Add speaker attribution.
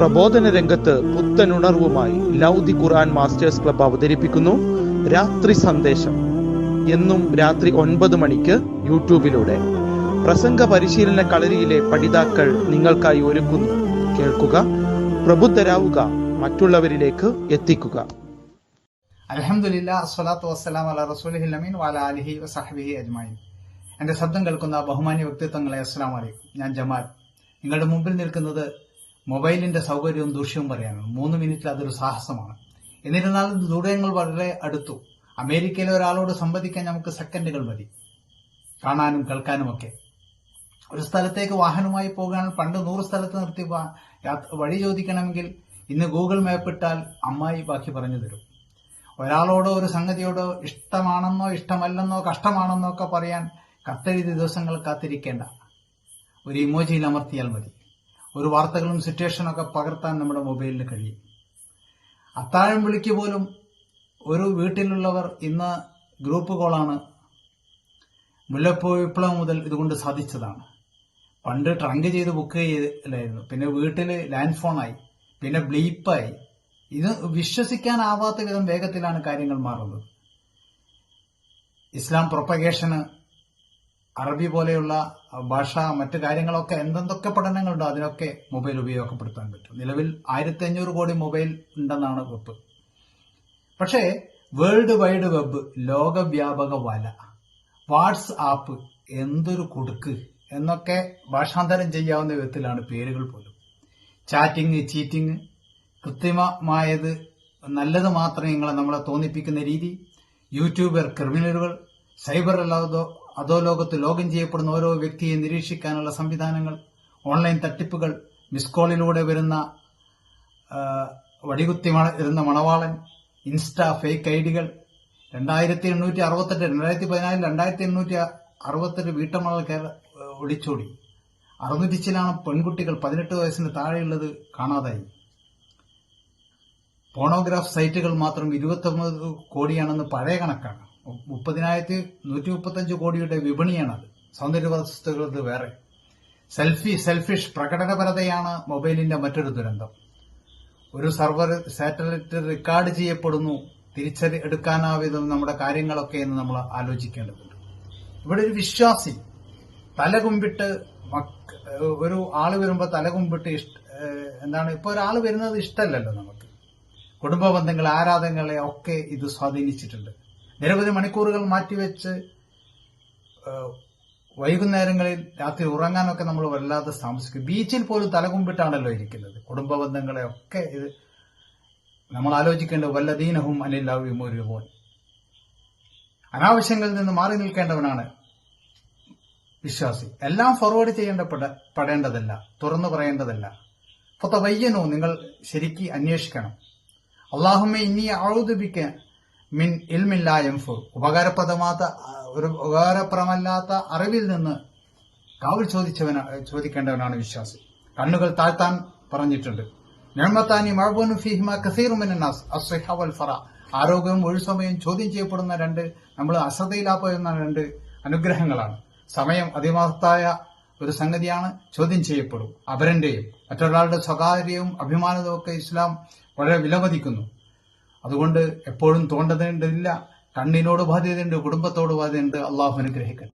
Speaker 1: പ്രബോധന രംഗത്ത് പുത്തനുണർവുമായി ലൗദി ഖുർആൻ masters club അവതരിപ്പിക്കുന്നു. രാത്രി സന്ദേശം. എന്നും രാത്രി ഒൻപത് മണിക്ക് യൂട്യൂബിലൂടെ. പ്രസംഗ പരിശീലന കളരിയിലെ പഠിതാക്കൾ നിങ്ങൾക്കായി ഒരുക്കുന്നു. കേൾക്കുക പ്രബുദ്ധരാവുക മറ്റുള്ളവരിലേക്ക് എത്തിക്കുക.
Speaker 2: എന്റെ ശബ്ദം കേൾക്കുന്ന ബഹുമാന്യ വ്യക്തിത്വങ്ങളെ അസ്സലാം വലൈക്കും ഞാൻ ജമാൽ. നിങ്ങളുടെ മുമ്പിൽ നിൽക്കുന്നത് മൊബൈലിന്റെ സൗകര്യവും ദൂഷ്യവും പറയാനാണ്. മൂന്ന് മിനിറ്റിൽ അതൊരു സാഹസമാണ്. എന്നിരുന്നാലും ദൂരങ്ങൾ വളരെ അടുത്തു. അമേരിക്കയിലെ ഒരാളോട് സംവദിക്കാൻ നമുക്ക് സെക്കൻഡുകൾ മതി. കാണാനും കേൾക്കാനുമൊക്കെ. ഒരു സ്ഥലത്തേക്ക് വാഹനമായി പോകാൻ പണ്ട് നൂറ് സ്ഥലത്ത് നിർത്തി വഴി ചോദിക്കണമെങ്കിൽ ഇന്ന് ഗൂഗിൾ മാപ്പ് ഇട്ടാൽ അമ്മായി ബാക്കി പറഞ്ഞു തരും. ഒരാളോടോ ഒരു സംഗതിയോടോ ഇഷ്ടമാണെന്നോ ഇഷ്ടമല്ലെന്നോ കഷ്ടമാണെന്നോ ഒക്കെ പറയാൻ കത്തെഴുതി ദിവസങ്ങൾ കാത്തിരിക്കേണ്ട. ഒരു ഇമോജിയിൽ അമർത്തിയാൽ മതി. ഒരു വാർത്തകളും സിറ്റുവേഷനൊക്കെ പകർത്താൻ നമ്മുടെ മൊബൈലിൽ കഴിയും. അത്താഴം വിളിക്ക് പോലും ഒരു വീട്ടിലുള്ളവർ ഇന്ന് ഗ്രൂപ്പ് കോളാണ് മുല്ലപ്പൂ വിപ്ലവം മുതൽ ഇതുകൊണ്ട് സാധിച്ചതാണ്. പണ്ട് ട്രങ്ക് ചെയ്ത് ബുക്ക് ചെയ്തില്ലായിരുന്നു. പിന്നെ വീട്ടിൽ ലാൻഡ് ഫോണായി പിന്നെ ബ്ലീപ്പായി ഇത് വിശ്വസിക്കാനാവാത്ത വിധം വേഗത്തിലാണ് കാര്യങ്ങൾ മാറുന്നത്. ഇസ്ലാം പ്രൊപ്പഗേഷന് അറബി പോലെയുള്ള ഭാഷ മറ്റു കാര്യങ്ങളൊക്കെ എന്തെന്തൊക്കെ പഠനങ്ങളുണ്ടോ അതിനൊക്കെ മൊബൈൽ ഉപയോഗപ്പെടുത്താൻ പറ്റും. നിലവിൽ ആയിരത്തി അഞ്ഞൂറ് കോടി മൊബൈൽ ഉണ്ടെന്നാണ് വെപ്പ് പക്ഷേ വേൾഡ് വൈഡ് വെബ് ലോകവ്യാപക വല വാട്സ് ആപ്പ് എന്തൊരു കുടുക്ക് എന്നൊക്കെ ഭാഷാന്തരം ചെയ്യാവുന്ന വിധത്തിലാണ് പേരുകൾ പോലും. ചാറ്റിംഗ് ചീറ്റിംഗ് കൃത്രിമമായത് നല്ലത് മാത്രമേ നിങ്ങളെ നമ്മളെ തോന്നിപ്പിക്കുന്ന രീതി. യൂട്യൂബർ ക്രിമിനലുകൾ സൈബർ അല്ലാതോ അതോ ലോകത്ത് ലോഗിൻ ചെയ്യപ്പെടുന്ന ഓരോ വ്യക്തിയെ നിരീക്ഷിക്കാനുള്ള സംവിധാനങ്ങൾ ഓൺലൈൻ തട്ടിപ്പുകൾ മിസ് കോളിലൂടെ വരുന്ന വടികുത്തി വരുന്ന മണവാളൻ ഇൻസ്റ്റ ഫേക്ക് ഐ ഡികൾ രണ്ടായിരത്തി എണ്ണൂറ്റി അറുപത്തെട്ട് രണ്ടായിരത്തി പതിനാലിൽ രണ്ടായിരത്തി എണ്ണൂറ്റി അറുപത്തെട്ട് വീട്ടമ്മകൾ കേരള ഒളിച്ചോടി അറുന്നൂറ്റി പെൺകുട്ടികൾ പതിനെട്ട് വയസ്സിന് താഴെയുള്ളത് കാണാതായി. പോണോഗ്രാഫ് സൈറ്റുകൾ മാത്രം ഇരുപത്തൊമ്പത് കോടിയാണെന്ന് പഴയ കണക്കാണ്. മുപ്പതിനായിരത്തി നൂറ്റി മുപ്പത്തഞ്ച് കോടിയുടെ വിപണിയാണത്. സൗന്ദര്യ വസ്തുക്കളത് വേറെ. സെൽഫി സെൽഫിഷ് പ്രകടനപരതയാണ് മൊബൈലിന്റെ മറ്റൊരു ദുരന്തം. ഒരു സർവർ സാറ്റലൈറ്റ് റെക്കോർഡ് ചെയ്യപ്പെടുന്നു. തിരിച്ചറി എടുക്കാനാവിധം നമ്മുടെ കാര്യങ്ങളൊക്കെ എന്ന് നമ്മൾ ആലോചിക്കേണ്ടതുണ്ട്. ഇവിടെ ഒരു വിശ്വാസി തലകുമ്പിട്ട് കുമ്പിട്ട് ഒരു ആൾ വരുമ്പോൾ തലകുമ്പിട്ട് ഇഷ്ട എന്താണ് ഇപ്പൊ ഒരാൾ വരുന്നത് ഇഷ്ടമല്ലല്ലോ നമുക്ക്. കുടുംബ ബന്ധങ്ങളെ ആരാധനകളെ ഒക്കെ ഇത് സ്വാധീനിച്ചിട്ടുണ്ട്. നിരവധി മണിക്കൂറുകൾ മാറ്റിവെച്ച് വൈകുന്നേരങ്ങളിൽ രാത്രി ഉറങ്ങാനൊക്കെ നമ്മൾ വല്ലാതെ താമസിക്കും. ബീച്ചിൽ പോലും തലകുമ്പിട്ടാണല്ലോ ഇരിക്കുന്നത്. കുടുംബ ബന്ധങ്ങളെ ഒക്കെ ഇത് നമ്മൾ ആലോചിക്കേണ്ടത് വല്ലദീനഹും അനില്ലാവി മോരുപോൻ അനാവശ്യങ്ങളിൽ നിന്ന് മാറി നിൽക്കേണ്ടവനാണ് വിശ്വാസി. എല്ലാം ഫോർവേഡ് ചെയ്യേണ്ടപ്പെട പെടേണ്ടതല്ല തുറന്നു പറയേണ്ടതല്ല. ഫതബയ്യനു നിങ്ങൾ ശരിക്ക് അന്വേഷിക്കണം. അള്ളാഹുമ്മ ഇനി ഔദുബിക്ക മിൻ ഇൽമില്ല എംഫു ഉപകാരപ്രദമാത്ത ഒരു ഉപകാരപ്രമല്ലാത്ത അറിവിൽ നിന്ന് കാവൽ ചോദിച്ചവന ചോദിക്കേണ്ടവനാണ് വിശ്വാസി. കണ്ണുകൾ താഴ്ത്താൻ പറഞ്ഞിട്ടുണ്ട്. ഞമ്മത്താനി മഴബോനു ഫിഹിമ കസീറുമിനാസ് ഫറ. ആരോഗ്യവും ഒഴിസമയം ചോദ്യം ചെയ്യപ്പെടുന്ന രണ്ട് നമ്മൾ അശ്രദ്ധയിലാപ്പോയെന്ന രണ്ട് അനുഗ്രഹങ്ങളാണ്. സമയം അതിമഹത്തായ ഒരു സംഗതിയാണ് ചോദ്യം ചെയ്യപ്പെടും. അപരന്റെയും മറ്റൊരാളുടെ സ്വകാര്യവും അഭിമാനവും ഒക്കെ ഇസ്ലാം വളരെ വിലമതിക്കുന്നു. അതുകൊണ്ട് എപ്പോഴും തോണ്ടതേണ്ടതില്ല കണ്ണിനോട് ബാധ്യതയുണ്ട് കുടുംബത്തോട് ബാധ്യതയുണ്ട്. അള്ളാഹു അനുഗ്രഹിക്കട്ടെ.